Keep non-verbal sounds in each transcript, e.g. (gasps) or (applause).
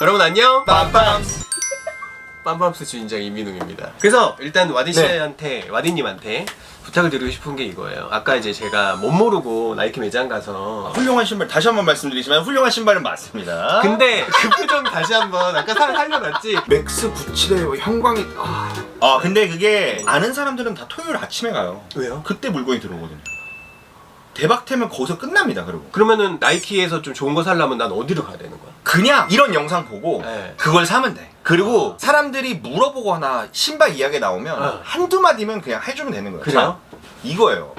여러분 안녕. 빰빰스. 빰빰스 주인장 이민웅입니다. 그래서 일단 와디 씨한테 와디님한테 부탁을 드리고 싶은 게 이거예요. 아까 이제 제가 못 모르고 나이키 매장 가서 훌륭한 신발 다시 한번 말씀드리지만 훌륭한 신발은 맞습니다. 근데 그 표정 다시 한번 아까 살 살려놨지. 맥스 97의 형광이 아 아 근데 그게 아는 사람들은 다 토요일 아침에 가요. 왜요? 그때 물건이 들어오거든요. 대박되면 거기서 끝납니다. 그리고 그러면은 나이키에서 좀 좋은 거 살려면 난 어디로 가야 되는 거야? 그냥 이런 영상 보고 네. 그걸 사면 돼. 그리고 사람들이 물어보거나 신발 이야기 나오면 어. 한두 마디면 그냥 해주면 되는 거예요. 그래요? 자, 이거예요.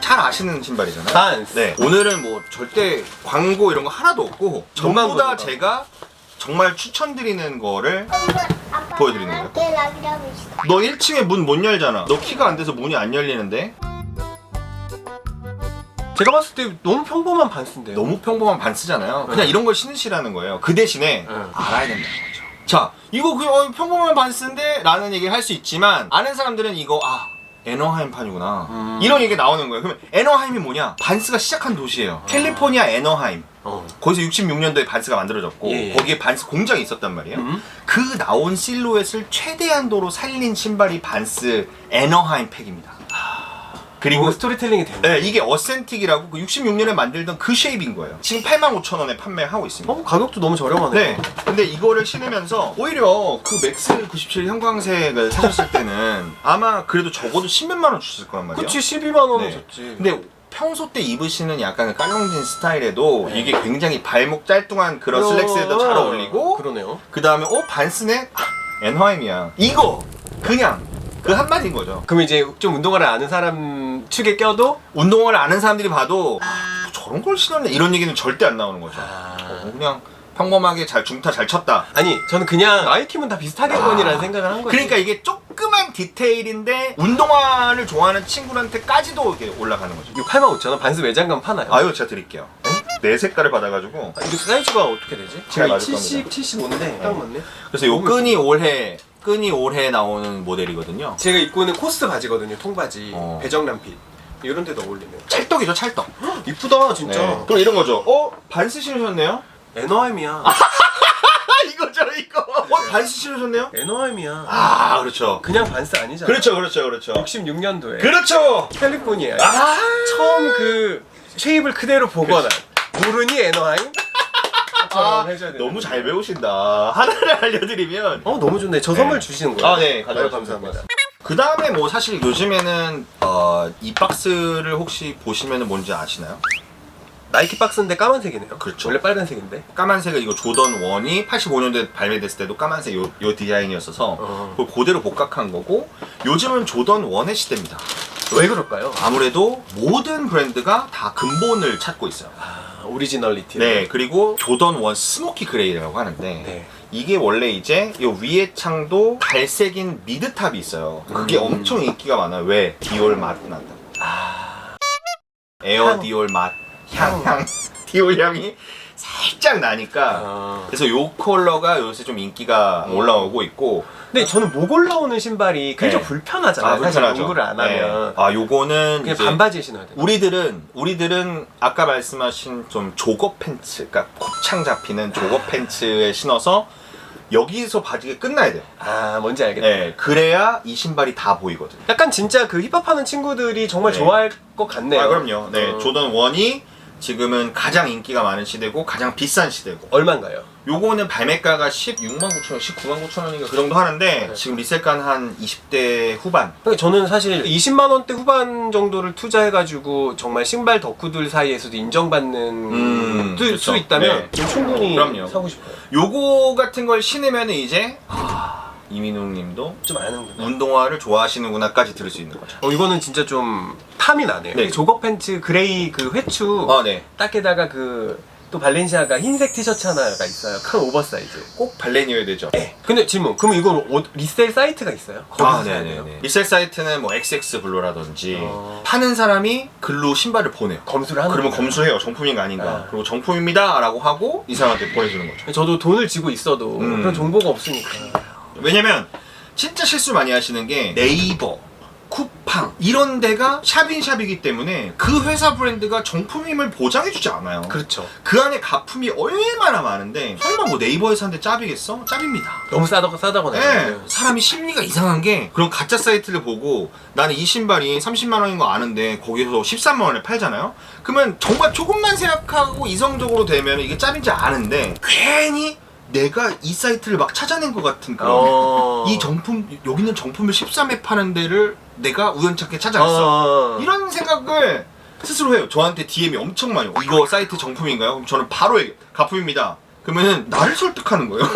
잘 아시는 신발이잖아요. 반스. 네. 오늘은 뭐 절대 광고 이런 거 하나도 없고 전부 다. 제가 정말 추천드리는 거를 보여드리는 거예요. 너 1층에 문 못 열잖아. 너 키가 안 돼서 문이 안 열리는데 제가 봤을 때 너무 평범한 반스인데요. 너무 평범한 반스잖아요. 그냥 네. 이런 걸 신으시라는 거예요. 그 대신에 네. 알아야 된다는 거죠. 자, 이거 그 어, 평범한 반스인데 라는 얘기를 할 수 있지만 아는 사람들은 이거 아 에너하임 판이구나 음. 이런 얘기 나오는 거예요. 그러면 에너하임이 뭐냐? 반스가 시작한 도시예요. 캘리포니아 에너하임. 어. 거기서 66년도에 반스가 만들어졌고 예, 예. 거기에 반스 공장이 있었단 말이에요. 음. 그 나온 실루엣을 최대한도로 살린 신발이 반스 에너하임 팩입니다. 그리고 그리고 스토리텔링이 되네. 네, 이게 어센틱이라고 그 66년에 만들던 그 쉐입인 거예요. 지금 85,000원에 판매하고 있습니다. 어 가격도 너무 저렴하네. 네. 근데 이거를 신으면서 오히려 그 맥스 97 형광색을 사셨을 때는 (laughs) 아마 그래도 적어도 10몇만 원 주셨을 거란 말이에요. 그치 12만 원은 네. 줬지. 근데 평소 때 입으시는 약간 깔롱진 스타일에도 네. 이게 굉장히 발목 짤뚱한 그런 슬랙스에도 잘 어울리고 그러네요. 그 다음에 어 반스네 아, 엔하임이야 이거 그냥 그 한마디인 거죠 그럼 이제 좀 운동화를 아는 사람 축에 껴도 운동화를 아는 사람들이 봐도 아, 뭐 저런 걸 신었네 이런 얘기는 절대 안 나오는 거죠 아. 어, 그냥 평범하게 잘 중타 잘 쳤다 아니 저는 그냥 나이키면 다 비슷하겠거니라는 생각을 한 거지. 그러니까 이게 조그만 디테일인데 운동화를 좋아하는 친구한테까지도 이렇게 올라가는 거죠 이거 8만 5천 원 반스 매장 가면 파나요? 아유 제가 드릴게요 내 색깔을 받아가지고 아, 이거 사이즈가 어떻게 되지? 잘 제가 맞을 70, 겁니다. 75인데 딱 맞네. 그래서 요 끈이 올해 끈이 올해 나오는 모델이거든요 제가 입고 있는 코스 바지거든요. 통바지. 어. 배정남핏. 이런 데도 어울리네요. 찰떡이죠 찰떡 이쁘다 진짜. 네. 그럼 이런 거죠 어? 반스 신으셨네요? 에너하임이야. 아 이거죠 이거 어? 반스 신으셨네요? 에너하임이야. 아 그렇죠 그냥 반스 아니잖아. 그렇죠 그렇죠 그렇죠 66년도에 그렇죠 캘리포니아. 아 처음 그 쉐입을 그대로 보거나 모르니 에너하임? 아, 해줘야 돼. 너무 잘 배우신다 하나를 (laughs) 알려드리면 어 너무 좋네. 저 선물 주시는 거예요? 아, 네, 가져가시면 아유, 감사합니다. 그 다음에 뭐 사실 요즘에는 어, 이 박스를 혹시 보시면 뭔지 아시나요? 나이키 박스인데 까만색이네요. 그렇죠. 원래 빨간색인데. 까만색은 이거 조던 1이 85년도에 발매됐을 때도 까만색 요, 요 디자인이었어서 어. 그걸 그대로 복각한 거고 요즘은 조던 1의 시대입니다 왜 그럴까요? 아무래도 모든 브랜드가 다 근본을 찾고 있어요 아, 오리지널리티. 네 그리고 조던 1 스모키 그레이라고 하는데 네. 이게 원래 이제 요 위에 창도 갈색인 미드탑이 있어요. 그게 음. 엄청 인기가 많아요. 왜? 디올 맛 난다. 아, 에어 향. 디올 맛. 향, 향. (laughs) 디올 향이 살짝 나니까. 아. 그래서 요 컬러가 요새 좀 인기가 음. 올라오고 있고. 근데 저는 목 올라오는 신발이 굉장히 네. 불편하잖아요. 사실 농구를 안 네. 하면 아, 요거는 그냥 이제 반바지 신어야 돼. 우리들은 우리들은 아까 말씀하신 좀 조거 팬츠, 그러니까 곱창 잡히는 조거 팬츠에 신어서 여기서 바지가 끝나야 돼요. 아 뭔지 알겠다. 네, 그래야 이 신발이 다 보이거든 요. 약간 진짜 그 힙합하는 친구들이 정말 네. 좋아할 것 같네요. 아 그럼요. 네, 어. 조던 1이 지금은 가장 인기가 많은 시대고 가장 비싼 시대고. 얼마인가요? 요거는 발매가가 16만 9천 원, 19만 9천 원인가 그 정도 하는데 네. 지금 리셀가는 한 20대 후반. 그러니까 저는 사실 20만 원대 후반 정도를 투자해가지고 정말 신발 덕후들 사이에서도 인정받는 음, 수- 그렇죠. 수 있다면 네. 충분히 그럼요. 사고 싶어요. 요거 같은 걸 신으면 이제 아, 이민웅님도 좀 아는구나. 운동화를 좋아하시는구나까지 들을 수 있는 거죠. 어 이거는 진짜 좀 탐이 나네요. 네. 조거 팬츠 그레이 그 회추 아 네. 딱에다가 그 또 발렌시아가 흰색 티셔츠 하나가 있어요. 큰 오버사이즈. 꼭 발렌이어야 되죠. 네. 근데 질문. 그럼 이건 옷 리셀 사이트가 있어요? 거기서 아, 사야 네네네. 리셀 사이트는 뭐 XX 블루라든지 어. 파는 사람이 글로 신발을 보내요. 검수를 하는 그러면 거예요. 검수해요. 정품인가 아닌가. 아. 그리고 정품입니다라고 하고 이 사람한테 보내주는 거죠. 저도 돈을 쥐고 있어도 음. 그런 정보가 없으니까. 왜냐면 진짜 실수 많이 하시는 게 네이버, 쿠팡 이런 데가 샵인샵이기 때문에 그 회사 브랜드가 정품임을 보장해주지 않아요. 그렇죠. 그 안에 가품이 얼마나 많은데 설마 뭐 네이버에서 한데 짭이겠어? 짭입니다. 너무 싸다고 싸다거나. 네, 사람이 심리가 이상한 게 그런 가짜 사이트를 보고 나는 이 신발이 30만 원인 거 아는데 거기서 13만 원에 팔잖아요. 그러면 정말 조금만 생각하고 이성적으로 되면 이게 짭인지 아는데 괜히 내가 이 사이트를 막 찾아낸 것 같은 그런 어. 이 정품 여기는 정품을 13에 파는 데를 내가 우연찮게 찾아갔어. 어. 이런 생각을 스스로 해요. 저한테 DM이 엄청 많이 와요. 이거 사이트 정품인가요? 그럼 저는 바로 얘기 가품입니다. 그러면은 나를 설득하는 거예요. (laughs)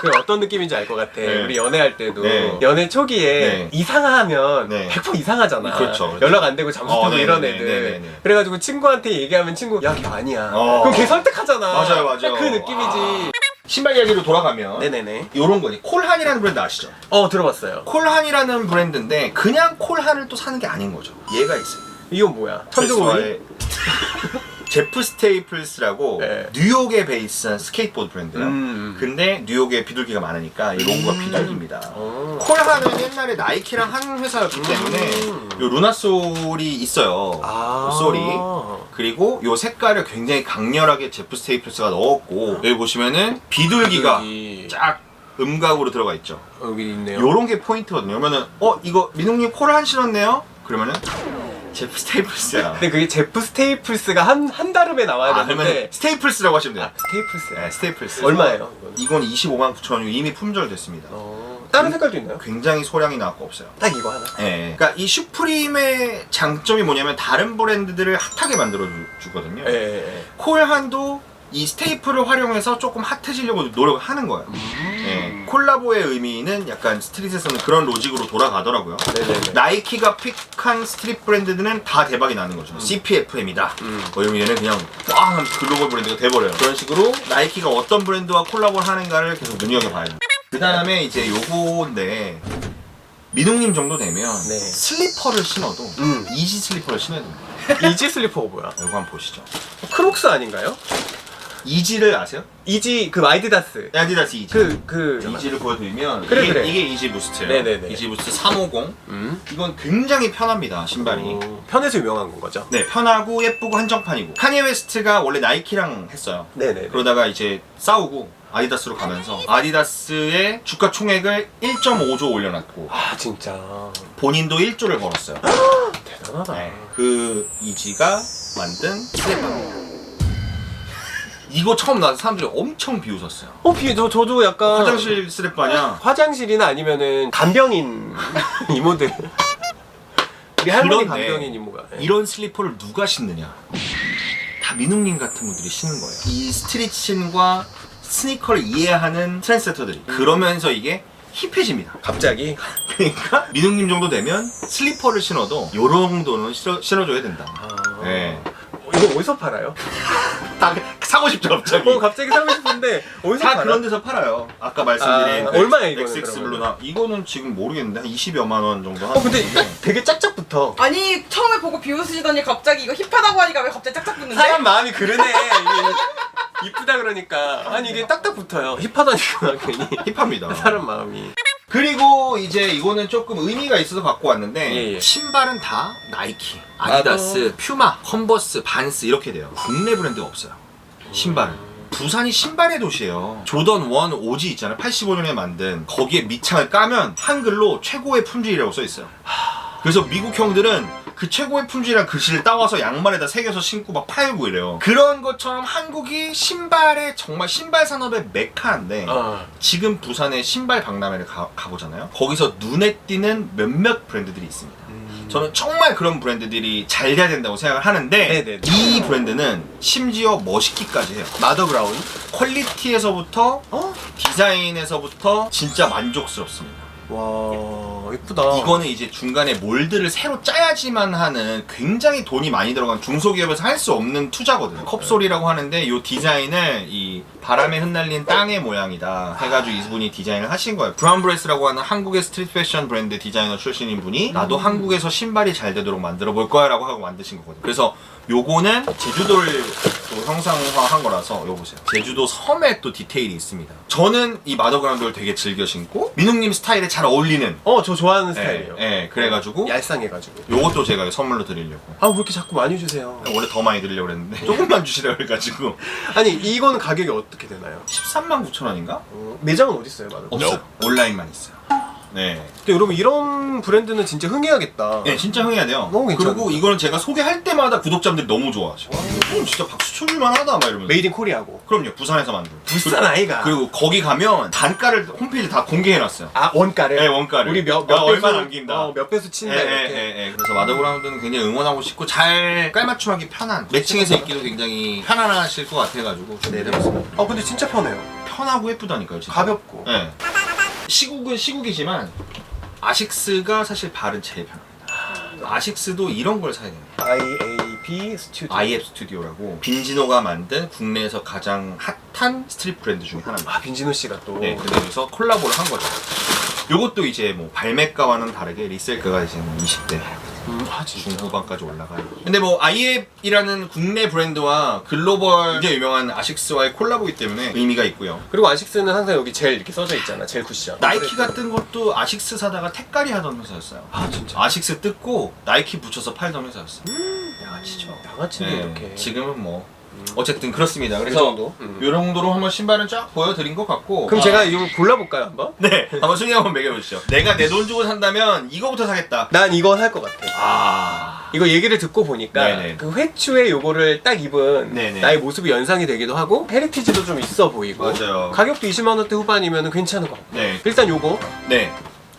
그 어떤 느낌인지 알 것 같아. 네. 우리 연애할 때도 네. 연애 초기에 네. 이상하면 네. 100% 이상하잖아. 그렇죠, 그렇죠. 연락 안 되고 잠수 어, 타고 네, 이런 네, 애들. 네, 네, 네. 그래가지고 친구한테 얘기하면 친구 야걔 아니야. 어. 그럼 걔 설득하잖아. 맞아요, 맞아요. 딱그 느낌이지. 신발 이야기로 돌아가면 네네네. 요런 거지. 콜한이라는 브랜드 아시죠? 어 들어봤어요. 콜한이라는 브랜드인데 그냥 콜한을 또 사는 게 아닌 거죠. 얘가 있어요. 이건 뭐야? 천둥오리? 의 제프 스테이플스라고 네. 뉴욕에 베이스한 스케이트보드 브랜드예요. 음. 근데 뉴욕에 비둘기가 많으니까 이 로고가 음. 비둘기입니다. 어. 콜하는 옛날에 나이키랑 한 회사였기 때문에 음. 요 루나 솔이 있어요. 아. 쏘리. 그리고 요 색깔을 굉장히 강렬하게 제프 스테이플스가 넣었고 여기 보시면은 비둘기가 여기, 쫙 음각으로 들어가 있죠. 여기 있네요. 요런 게 포인트거든요. 그러면은 어 이거 민웅님 콜 한 신었네요. 그러면은 제프 스테이플스야. 근데 그게 제프 스테이플스가 한, 한 다름에 나와야 아 되는데 그러면 스테이플스라고 하시면 돼요. 아, 스테이플스. 네, 스테이플스. 얼마예요? 이건? 이건 25만 9천 원 이미 품절됐습니다. 어, 다른 색깔도 있나요? 굉장히 소량이 나왔고 없어요. 딱 이거 하나. 예. 그러니까 이 슈프림의 장점이 뭐냐면 다른 브랜드들을 핫하게 만들어 주- 주거든요. 예, 예, 예. 콜한도 이 스테이플을 활용해서 조금 핫해지려고 노력을 하는 거예요. 음. 예. 콜라보의 의미는 약간 스트릿에서는 그런 로직으로 돌아가더라고요. 네네네. 나이키가 픽한 스트릿 브랜드들은 다 대박이 나는 거죠. CPFM이다. 음. 뭐 이러면 얘는 그냥 꽝 하면 글로벌 브랜드가 돼버려요. 그런 식으로 나이키가 어떤 브랜드와 콜라보를 하는가를 계속 눈여겨봐야 돼요. 그 다음에 이제 요거인데 민웅님 정도 되면 네. 슬리퍼를 신어도 음. 이지 슬리퍼를 신어야 됩니다. 이지 슬리퍼가 뭐야? 이거 한번 보시죠. 크록스 아닌가요? 이지를 아세요? 이지 그 아이디다스. 아디다스 이지. 그, 그. 이지를 보여드리면 그래, 이게, 그래. 이게 이지 부스트예요. 네네네. 이지 부스트 350. 음? 이건 굉장히 편합니다 신발이. 어, 편해서 유명한 건 거죠? 네 편하고 예쁘고 한정판이고 카니에 웨스트가 원래 나이키랑 했어요. 네네. 그러다가 이제 싸우고 아디다스로 가면서 아디다스의 주가 총액을 1.5조 올려놨고 아, 진짜. 본인도 1조를 벌었어요. (gasps) 대단하다. 네. 그 이지가 만든 슬리퍼. 이거 처음 나서 사람들이 엄청 비웃었어요. 어, 비, 저, 저도 약간. 화장실 슬리퍼냐? 화장실이나 아니면은 간병인 (laughs) 이모들. 우리 할머니 그렇네. 간병인 이모가. 예. 이런 슬리퍼를 누가 신느냐? 다 민웅님 같은 분들이 신는 거예요. 이 스트릿신과 스니커를 이해하는 트렌세터들이. 그러면서 이게 힙해집니다. 갑자기. (laughs) 그러니까 민웅님 정도 되면 슬리퍼를 신어도 요 정도는 신어, 신어줘야 된다. 아. 네. 어, 이거 어디서 팔아요? (laughs) 다 사고 싶죠 갑자기. 어, 갑자기 사고 싶은데 어디서 다 팔아? 그런 데서 팔아요. 아까 말씀드린 아, 그 얼마야, 이거는 XX 그러면? 블루나 이거는 지금 모르겠는데 한 20여만 원 정도 어, 근데 하는데 되게 짝짝 붙어. 아니 처음에 보고 비웃으시더니 갑자기 이거 힙하다고 하니까 왜 갑자기 짝짝 붙는데? 사람 마음이 그러네. 이게 이쁘다 그러니까. 아니 이게 딱딱 붙어요. 힙하다니까 (laughs) 괜히. 힙합니다. 사람 마음이. 그리고 이제 이거는 조금 의미가 있어서 갖고 왔는데 예, 예. 신발은 다 나이키, 아디다스, 퓨마, 컨버스, 반스 이렇게 돼요. 국내 브랜드가 없어요. 신발은. 부산이 신발의 도시예요. 조던 1 오지 있잖아요. 85년에 만든 거기에 밑창을 까면 한글로 최고의 품질이라고 써 있어요. 그래서 미국 형들은 그 최고의 품질이란 글씨를 따와서 양말에다 새겨서 신고 막 팔고 이래요. 그런 것처럼 한국이 신발의 정말 신발 산업의 메카인데 어. 지금 부산에 신발 박람회를 가, 가보잖아요. 거기서 눈에 띄는 몇몇 브랜드들이 있습니다. 저는 정말 그런 브랜드들이 잘 돼야 된다고 생각을 하는데 네네네. 이 브랜드는 심지어 멋있기까지 해요. 마더 브라운. 퀄리티에서부터 어? 디자인에서부터 진짜 만족스럽습니다. 와 이쁘다. 이거는 이제 중간에 몰드를 새로 짜야지만 하는 굉장히 돈이 많이 들어간 중소기업에서 할 수 없는 투자거든요. 컵솔이라고 하는데 이 디자인을 이 바람에 흩날린 땅의 모양이다 해가지고 이분이 디자인을 하신 거예요. 브라운브레스라고 하는 한국의 스트릿 패션 브랜드 디자이너 출신인 분이 나도 한국에서 신발이 잘 되도록 만들어 볼 거야 라고 하고 만드신 거거든요. 그래서 요거는 제주도를 또 형상화한 거라서 이거 보세요. 제주도 섬에 또 디테일이 있습니다. 저는 이 마더그라운드를 되게 즐겨 신고 민웅님 스타일에 잘 어울리는 어, 저 좋아하는 예, 스타일이에요. 예, 그래가지고 얄쌍해가지고. 요것도 제가 선물로 드리려고 아, 왜 이렇게 자꾸 많이 주세요? 원래 더 많이 드리려고 그랬는데 (laughs) 조금만 주시라고 해가지고 아니, 이거는 가격이 어떻게 되나요? 13만 9천 원인가? 어, 매장은 어디 있어요, 마더? 없어요. 온라인만 있어요. 네. 근데 여러분 이런 브랜드는 진짜 흥해야겠다. 네, 진짜 흥해야 돼요. 너무 괜찮은데? 그리고 이거는 제가 소개할 때마다 구독자분들이 너무 좋아하셔. 어, 진짜 박수 쳐줄만 하다, 막 이러면서. 메이드 인 코리아고. 그럼요, 부산에서 만든. 부산 아이가. 그리고 거기 가면 단가를 홈페이지 다 공개해놨어요. 아 원가를. 네, 원가를. 우리 몇, 아, 몇 얼마 배수, 남긴다. 어, 몇 배수 친다 예, 이렇게. 예, 예, 예. 그래서 마더그라운드는 굉장히 응원하고 싶고 잘 깔맞춤하기 편한 매칭해서 입기도 굉장히 편안하실 것 같아가지고 준비해봤습니다. 아 근데 진짜 편해요. 편하고 예쁘다니까요, 진짜. 가볍고. 예. 시국은 시국이지만 아식스가 사실 발은 제일 편합니다. 아식스도 이런 걸 사야 됩니다. IAB 스튜디오. IF 스튜디오라고 빈지노가 만든 국내에서 가장 핫한 스트릿 브랜드 중에 하나입니다. 아 빈진호 씨가 또. 네, 근데 여기서 콜라보를 한 거죠. 요것도 이제 뭐 발매가와는 다르게 리셀가가 이제 뭐 20대 음, 아 진짜. 중후반까지 올라가요. 근데 뭐 IF이라는 국내 브랜드와 글로벌 굉장히 유명한 아식스와의 콜라보이기 때문에 의미가 있고요. 그리고 아식스는 항상 여기 젤 이렇게 써져 있잖아. 젤 쿠션. 나이키 같은 것도 아식스 사다가 택가리 하던 회사였어요. 아 진짜. 아식스 뜯고 나이키 붙여서 팔던 회사였어요. 양아치죠. 양아치네 네, 이렇게. 지금은 뭐 어쨌든 그렇습니다. 그 그래서 정도. 음. 요 정도로 한번 신발은 쫙 보여드린 것 같고 그럼 아, 제가 이거 골라볼까요 한번? 네 한번 순위 한번 매겨보시죠. 내가 내 돈 주고 산다면 이거부터 사겠다. 난 이거 살 것 같아. 아 이거 얘기를 듣고 보니까 네네. 그 회추에 요거를 딱 입은 네네. 나의 모습이 연상이 되기도 하고 헤리티지도 좀 있어 보이고 맞아요. 가격도 20만 원대 후반이면 괜찮은 것 같고 네. 일단 요거 네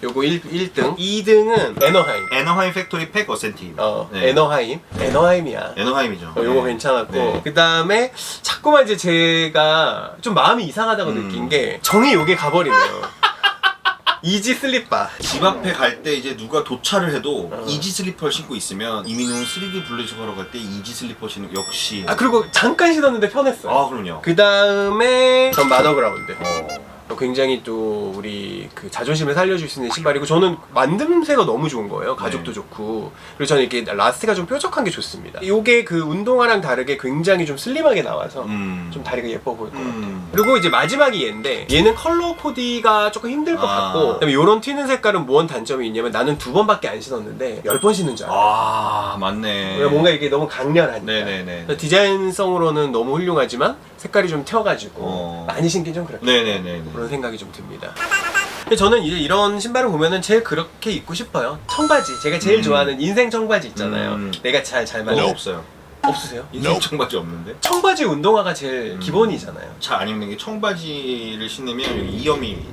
요거 1, 1등 2등은 에너하임 에너하임 팩토리 팩 어센티브. 어 네. 에너하임 에너하임이야 에너하임이죠. 어, 요거 네. 괜찮았고 네. 그 다음에 자꾸만 이제 제가 좀 마음이 이상하다고 음. 느낀 게 정이 요게 가버리네요 (laughs) 이지 슬립바 집 앞에 갈 때 이제 누가 도착을 해도 어. 이지 슬리퍼를 신고 있으면 이민웅 3D 블루즈 걸어 갈때 이지 슬리퍼 신는 거 역시 아 그리고 잠깐 신었는데 편했어요 아, 그럼요. 그 다음에 전 마더그라운드 어. 굉장히 또 우리 그 자존심을 살려줄 수 있는 신발이고 저는 만듦새가 너무 좋은 거예요 가죽도 네. 좋고 그리고 저는 이렇게 라스트가 좀 뾰족한 게 좋습니다 이게 그 운동화랑 다르게 굉장히 좀 슬림하게 나와서 음. 좀 다리가 예뻐 보일 것 같아요 음. 그리고 이제 마지막이 얘인데 얘는 컬러 코디가 조금 힘들 것 아. 같고 그다음에 이런 튀는 색깔은 무언 단점이 있냐면 나는 두 번밖에 안 신었는데 열 번 신는 줄 알아 아 맞네. 그러니까 뭔가 이게 너무 강렬하니까 네네네. 디자인성으로는 너무 훌륭하지만 색깔이 좀 튀어가지고 어. 많이 신긴 좀 그렇다 네네네. 그런 생각이 좀 듭니다. 저는 이제 이런 신발을 보면은 제일 그렇게 입고 싶어요. 청바지. 제가 제일 음. 좋아하는 인생 청바지 있잖아요. 음. 내가 잘 잘 맞는. 없어요. 없으세요? 인생 청바지 없는데. 청바지 운동화가 제일 음. 기본이잖아요. 잘 안 입는 게 청바지를 신으면 여기 이염이.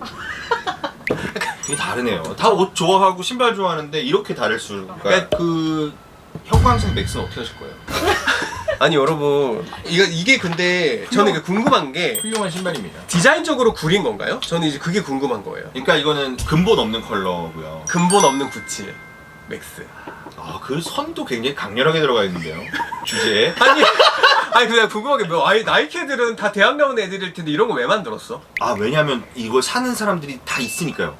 (laughs) 되게 다르네요. 다 옷 좋아하고 신발 좋아하는데 이렇게 다를 수가. 그러니까 그 형광색 맥스는 어떻게 하실 거예요? (laughs) 아니 여러분 이거 이게 근데 저는 이게 궁금한 게 훌륭한 신발입니다. 디자인적으로 구린 건가요? 저는 이제 그게 궁금한 거예요. 그러니까 이거는 근본 없는 컬러고요. 근본 없는 구찌 맥스. 아, 그 선도 굉장히 강렬하게 들어가 있는데요. 주제에. (laughs) 아니 아니 그냥 궁금한 게 뭐, 아니 나이키 애들은 다 대학 나온 애들일 텐데 이런 거 왜 만들었어? 아, 왜냐면 이걸 사는 사람들이 다 있으니까요.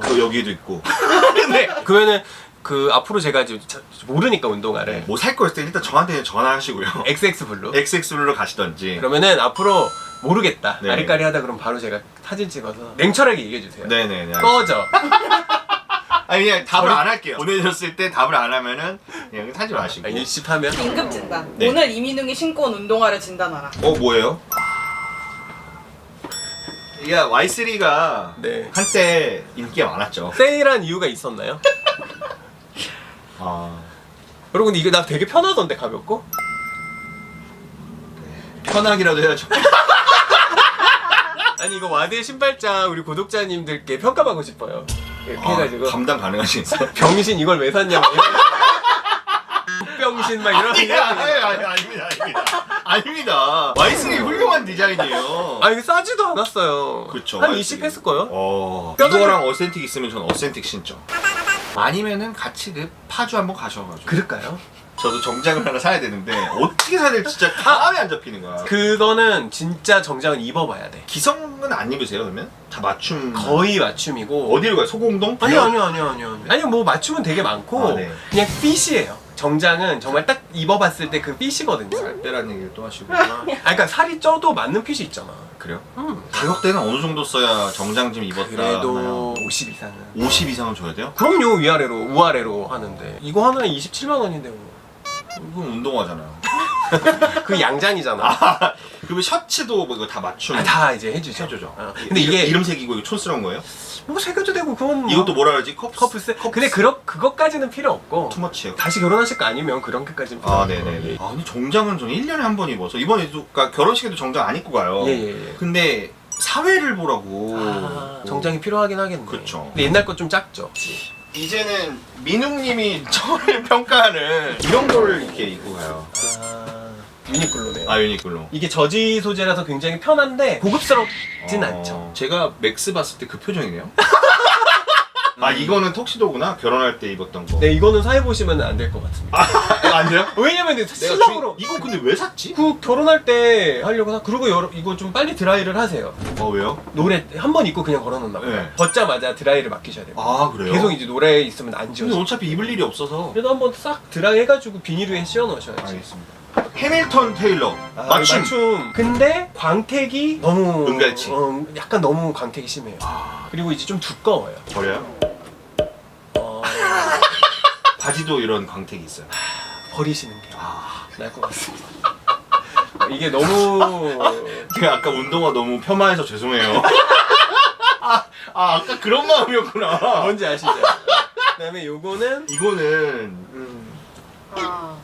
그 여기에도 있고. (laughs) 네. 그러면은 그 앞으로 제가 자- 모르니까 운동화를 뭐 살 거였을 때 일단 저한테 전화하시고요. XX 블루. XX블루로 가시던지. 그러면은 앞으로 모르겠다. 네. 아리까리 하다 그럼 바로 제가 사진 찍어서 냉철하게 얘기해 주세요. 네네네. 꺼져. 아니 그냥 답을 안 할게요. 보내줬을 때 답을 안 하면은 그냥 사지 마시고. 아, 일십하면 긴급 진단. 네. 오늘 이민웅이 신고 온 운동화를 진단하라. 어 뭐예요? 이게 Y3가 네. 한때 인기가 많았죠. 세일한 이유가 있었나요? (laughs) 아 여러분 이게 나 되게 편하던데 가볍고? 편하기라도 해야죠. (laughs) 아니 이거 와드의 신발장 우리 구독자님들께 평가받고 싶어요. 이렇게 아, 해가지고 감당 가능하시겠어요? (laughs) 병신 이걸 왜 샀냐 막 이런. (laughs) 병신 막 이런. 아니, 아니, 아니, 아닙니다, 아닙니다. 아닙니다. Y3 훌륭한 디자인이에요. 아 이게 싸지도 않았어요. 그쵸, 한 Y3. 20 했을 거요. 어, 뼈다귀- 이거랑 어센틱 있으면 전 어센틱 신죠. 아니면은 같이 그 파주 한번 가셔가지고. 그럴까요? 저도 정장을 하나 사야 되는데 어떻게 사야 될지 진짜 감이 안 잡히는 거야. 그거는 진짜 정장은 입어봐야 돼. 기성은 안 입으세요 그러면? 다 맞춤. 거의 맞춤이고. 어디로 가요? 소공동? 아니요 아니요 아니요 아니요. 아니요 뭐 맞춤은 되게 많고 아, 네. 그냥 핏이에요. 정장은 정말 딱 입어봤을 때 그 핏이거든요. 빼라는 얘기를 또 하시고. 아, 그러니까 살이 쪄도 맞는 핏이 있잖아. 그래요? 음. 가격대는 어느 정도 써야 정장 좀 입었다 그래도 50 이상은. 50 이상은 줘야 돼요? 그럼요 위아래로 우아래로 하는데 이거 하나에 27만 원인데 뭐. 이건 운동화잖아요. (laughs) 그 양장이잖아. 그리고 셔츠도 뭐 이거 다 맞춤. 아, 다 이제 해주죠. 해주죠. 어. 근데 이게 이름 새기고 이거 촌스러운 거예요? 뭐 새겨도 되고 그건 뭐 이것도 뭐라 그러지? 커플 커플스. 근데 그러 그것까지는 필요 없고 투머치예요. 다시 결혼하실 거 아니면 그런 게까지는 필요 아, 없고. 네네네. 아, 근데 정장은 저는 1년에 한 번 입어서 이번에도 그러니까 결혼식에도 정장 안 입고 가요. 예 예예. 예. 근데 사회를 보라고. 아, 정장이 필요하긴 하겠네. 그쵸. 근데 옛날 거 좀 작죠. 이제는 민웅님이 (laughs) 저를 평가하는 이런 거를 이렇게 입고 가요. 아, 유니클로네요. 아 유니클로. 이게 저지 소재라서 굉장히 편한데 고급스럽진 어, 않죠. 제가 맥스 봤을 때 그 표정이네요. (laughs) 아 이거는 턱시도구나 결혼할 때 입었던 거. 네 이거는 사해 보시면 안 될 것 같습니다. 아, 안 돼요? 왜냐면 신랑으로 주... 이거 근데 왜 샀지? 그 결혼할 때 하려고 사. 그리고 여러, 이거 좀 빨리 드라이를 하세요. 어 왜요? 노래 한 번 입고 그냥 걸어놓나 봐요. 네. 벗자마자 드라이를 맡기셔야 돼요. 아 그래요? 계속 이제 노래 있으면 안 근데 지워져. 어차피 입을 일이 없어서. 그래도 한번 싹 드라이 해가지고 비닐 위에 씌워 넣으셔야지. 알겠습니다. 해밀턴 테일러 아, 맞춤. 맞춤. 근데 광택이 너무 은갈치. 어, 약간 너무 광택이 심해요. 아 그리고 이제 좀 두꺼워요. 버려요? 어, 바지도 이런 광택이 있어요. 버리시는 게 아 나을 것 같습니다. (laughs) 이게 너무 제가 아까 운동화 너무 폄하해서 죄송해요. (laughs) 아, 아 아까 그런 마음이었구나. 뭔지 아시죠? 그다음에 요거는 이거는 음, 아.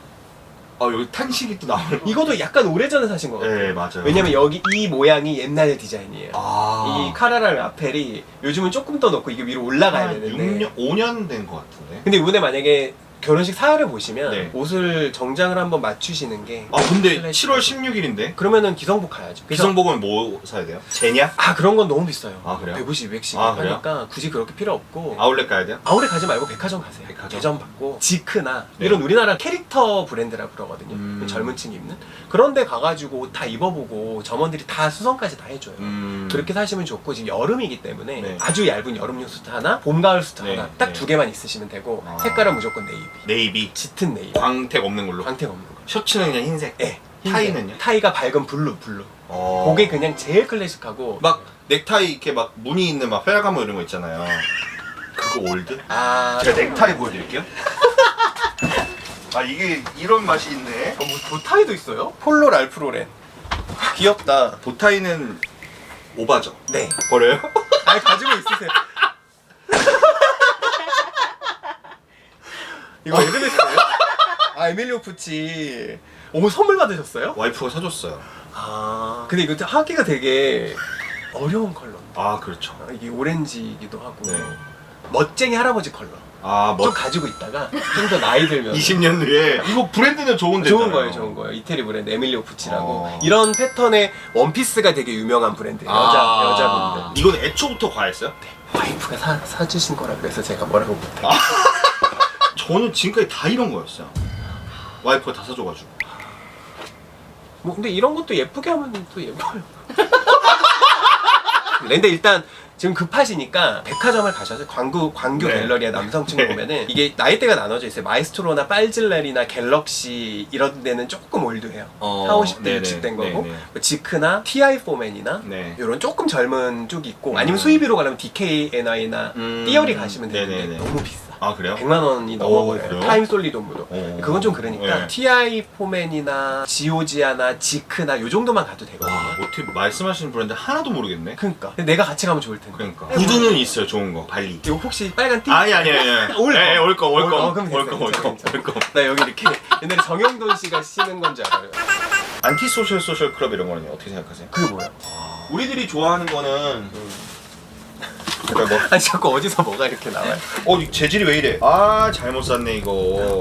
아 여기 탄식이 또 나오는. 이것도 약간 오래전에 사신 것 같아요. 네 맞아요. 왜냐면 여기 이 모양이 옛날 디자인이에요. 아 이 카라라 라펠이 요즘은 조금 더 넣고 이게 위로 올라가야 한 되는데 6년 5년 된 것 같은데. 근데 이번에 만약에 결혼식 사회를 보시면 네. 옷을 정장을 한번 맞추시는 게 아 근데 클래식. 7월 16일인데 그러면은 기성복 가야죠. 기성복은 뭐 사야 돼요? 제냐? 아 그런 건 너무 비싸요. 아, 그래요? 150, 200씩 아, 그래요? 하니까 굳이 그렇게 필요 없고 아울렛 가야 돼요? 아울렛 가지 말고 백화점 가세요. 백화점. 대전 받고 지크나 네. 이런 우리나라 캐릭터 브랜드라 그러거든요. 음. 젊은 층이 입는 그런데 가가지고 옷 다 입어보고 점원들이 다 수선까지 다 해줘요. 음. 그렇게 사시면 좋고 지금 여름이기 때문에 네. 아주 얇은 여름용 수트 하나, 봄 가을 수트 네, 하나 딱 네. 두 개만 있으시면 되고 아. 색깔은 무조건 네이비, 네이비 짙은 네이비, 광택 없는 걸로. 광택 없는 거. 셔츠는 그냥 흰색. 예. 타이는요? 타이가 밝은 블루, 블루. 어. 그게 그냥 제일 클래식하고 막 넥타이 이렇게 막 무늬 있는 막 페라가모 이런 거 있잖아요. 그거 올드? 아, 제가 넥타이 보여드릴게요. (laughs) 아 이게 이런 맛이 있네. 어, 뭐 보타이도 있어요? 폴로 랄프로렌. 귀엽다. 보타이는 오바죠. 네. 버려요? 아니 가지고 있으세요. 이거 에르메스예요? 아 에밀리오 푸치. 오 선물 받으셨어요? 와이프가 사줬어요. 아 근데 이거 하기가 되게 어려운 컬러. 아 그렇죠. 이게 오렌지이기도 하고 네. 멋쟁이 할아버지 컬러. 아좀뭐 가지고 있다가 좀 더 나이 들면 20년 뒤에 이거 브랜드는 좋은데 좋은 거예요, 좋은 거예요. 이태리 브랜드 에밀리오 푸치라고 어. 이런 패턴의 원피스가 되게 유명한 브랜드예요. 아. 여자 여자분들. 이건 애초부터 과했어요? 와이프가 사, 사주신 거라 그래서 제가 뭐라고 못해. 저는 지금까지 다 이런 거였어요. 와이프가 다 사줘가지고. 뭐 근데 이런 것도 예쁘게 하면 또 예뻐요. (laughs) 근데 일단 지금 급하시니까 백화점을 가셔서 광고 광교 네. 갤러리에 남성층 네. 보면은 이게 나이대가 나눠져 있어요. 마이스트로나 빨질레리나 갤럭시 이런 데는 조금 올드해요. 어, 4, 50대, 네네, 60대인 거고 네네. 뭐 지크나 TI 포맨이나 네. 이런 조금 젊은 쪽이 있고 음. 아니면 수입으로 가려면 DKNI나 음. 띠어리 가시면 되는데 네네네. 너무 비싸. 아 그래요? 100만 원이 오, 넘어버려요. 그래요? 타임 솔리돈무도. 오. 그건 좀 그러니까 네. TI 포맨이나 지오지아나 지크나 요 정도만 가도 되거든요. 와 어떻게 말씀하시는 브랜드 하나도 모르겠네. 그러니까 근데 내가 같이 가면 좋을 텐데. 그러니까 구두는 있어요 좋은 거 발리. 이거 혹시 빨간 띠? 아니 아니 아니. (laughs) 올 거. 네, 올거 올 올거 거. 어, 그럼 올거 괜찮아, 올거 괜찮아. 올 거. 나 여기 이렇게 옛날에 정영돈 씨가 쓰는 건줄 알아요. 안티 소셜 소셜 클럽 이런 거는 어떻게 생각하세요? 그게 뭐야? 우리들이 좋아하는 거는 그 러니까 뭐 아니 자꾸 어디서 뭐가 이렇게 나와요? 어, 이 재질이 왜 이래? 아, 잘못 샀네 이거.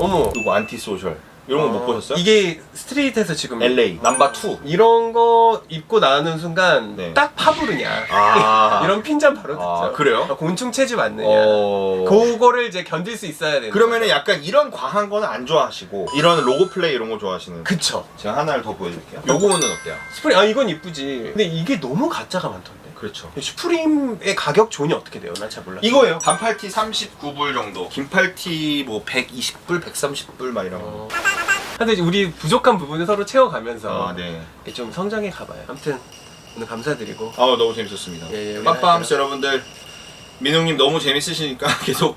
어머. 이거 안티 소셜. 이런 거 못 어, 보셨어요? 이게 스트리트에서 지금 LA 넘버 2. 이런 거 입고 나가는 순간 네. 딱 파부르냐 아. (laughs) 이런 핀잔 바로 듣죠. 아, 그래요? 어, 곤충 채집 맞느냐. 어. 그거를 이제 견딜 수 있어야 되는. 그러면은 약간 이런 과한 거는 안 좋아하시고 이런 로고 플레이 이런 거 좋아하시는. 그쵸. 제가 하나를 더 보여드릴게요. 요거는 어때요? 스프링 아 이건 이쁘지. 근데 이게 너무 가짜가 많던데. 그렇죠. 슈프림의 가격 존이 어떻게 돼요? 난 잘 몰라. 이거예요. 단팔티 39불 정도. 긴팔티 뭐 120불, 130불 막 이런 거. 어. 근데 이제 우리 부족한 부분을 서로 채워가면서 아, 네. 좀 성장해 가봐요. 아무튼 오늘 감사드리고 아, 너무 재밌었습니다. 예, 예, 빰빰스 여러분들 민웅님 너무 재밌으시니까 (laughs) 계속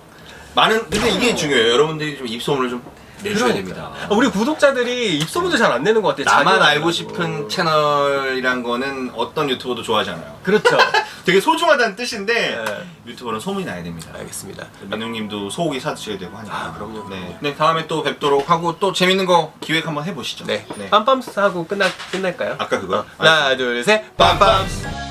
많은 근데 이게 중요해요. 여러분들이 좀 입소문을 좀 내주셔야 됩니다. 아, 우리 구독자들이 입소문도 잘 안 내는 것 같아요. 나만 알고. 싶은 채널이란 거는 어떤 유튜버도 좋아하지 않아요. 그렇죠. (laughs) 되게 소중하다는 뜻인데 네. 유튜버는 소문이 나야 됩니다. 알겠습니다. 민웅님도 소고기 사드셔야 되고 하니까. 아, 그럼요. 네. 네, 다음에 또 뵙도록 하고 또 재밌는 거 기획 한번 해보시죠. 네. 빰빰스 하고 끝나 끝날까요? 아까 그거. 어, 하나, 둘, 셋. 빰빰스.